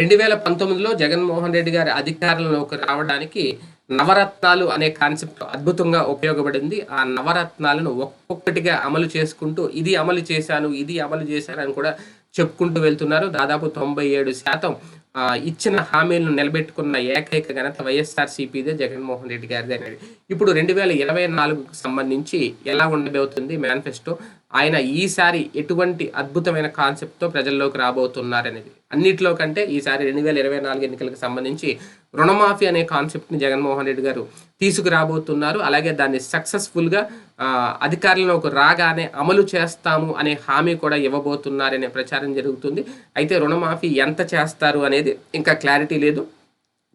రెండు వేల పంతొమ్మిదిలో జగన్మోహన్ రెడ్డి గారి అధికారంలోకి రావడానికి నవరత్నాలు అనే కాన్సెప్ట్ అద్భుతంగా ఉపయోగపడింది. ఆ నవరత్నాలను ఒక్కొక్కటిగా అమలు చేసుకుంటూ ఇది అమలు చేశాను ఇది అమలు చేశాను అని కూడా చెప్పుకుంటూ వెళ్తున్నారు. దాదాపు తొంభై ఏడు శాతం ఇచ్చిన హామీలను నిలబెట్టుకున్న ఏకైక ఘనత వైఎస్ఆర్ సిపిదే జగన్మోహన్ రెడ్డి గారిది అనేది. ఇప్పుడు రెండు వేల ఇరవై నాలుగుకు సంబంధించి ఎలా ఉండబోతుంది మేనిఫెస్టో? ఆయన ఈసారి ఎటువంటి అద్భుతమైన కాన్సెప్ట్తో ప్రజల్లోకి రాబోతున్నారనేది. అన్నిట్లో కంటే ఈసారి రెండు వేల ఇరవై నాలుగు ఎన్నికలకు సంబంధించి రుణమాఫీ అనే కాన్సెప్ట్ని జగన్మోహన్ రెడ్డి గారు తీసుకురాబోతున్నారు. అలాగే దాన్ని సక్సెస్ఫుల్గా అధికారంలోకి రాగానే అమలు చేస్తాము అనే హామీ కూడా ఇవ్వబోతున్నారనే ప్రచారం జరుగుతుంది. అయితే రుణమాఫీ ఎంత చేస్తారు అనేది ఇంకా క్లారిటీ లేదు.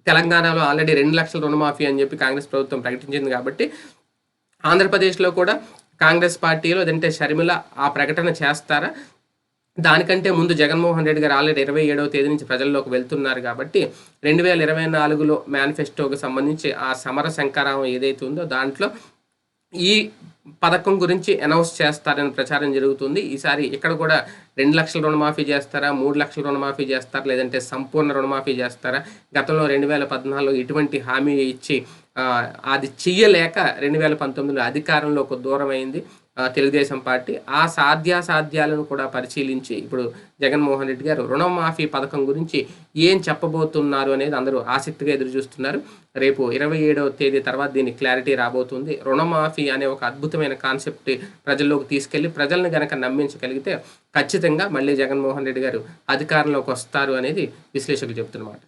తెలంగాణలో ఆల్రెడీ రెండు లక్షల రుణమాఫీ అని చెప్పి కాంగ్రెస్ ప్రభుత్వం ప్రకటించింది కాబట్టి ఆంధ్రప్రదేశ్లో కూడా కాంగ్రెస్ పార్టీలో లేదంటే షర్మిల ఆ ప్రకటన చేస్తారా? దానికంటే ముందు జగన్మోహన్ రెడ్డి గారు ఆల్రెడీ ఇరవై ఏడవ తేదీ నుంచి ప్రజల్లోకి వెళ్తున్నారు కాబట్టి రెండు వేల ఇరవై నాలుగులో మేనిఫెస్టోకి సంబంధించి ఆ సమర శంకరావం ఏదైతే ఉందో దాంట్లో ఈ పథకం గురించి అనౌన్స్ చేస్తారని ప్రచారం జరుగుతుంది. ఈసారి ఇక్కడ కూడా రెండు లక్షల రుణమాఫీ చేస్తారా మూడు లక్షల రుణమాఫీ చేస్తారా లేదంటే సంపూర్ణ రుణమాఫీ చేస్తారా? గతంలో రెండు వేల పద్నాలుగులో ఇటువంటి హామీ ఇచ్చి అది చెయ్యలేక రెండు వేల పంతొమ్మిదిలో అధికారంలోకి దూరమైంది తెలుగుదేశం పార్టీ. ఆ సాధ్యాసాధ్యాలను కూడా పరిశీలించి ఇప్పుడు జగన్మోహన్ రెడ్డి గారు రుణమాఫీ పథకం గురించి ఏం చెప్పబోతున్నారు అనేది అందరూ ఆసక్తిగా ఎదురు చూస్తున్నారు రేపు ఇరవై ఏడవ తేదీ తర్వాత దీని క్లారిటీ రాబోతుంది. రుణమాఫీ అనే ఒక అద్భుతమైన కాన్సెప్ట్ ప్రజల్లోకి తీసుకెళ్ళి ప్రజల్ని గనక నమ్మించగలిగితే ఖచ్చితంగా మళ్ళీ జగన్మోహన్ రెడ్డి గారు అధికారంలోకి వస్తారు అనేది విశ్లేషకులు చెబుతున్నమాట.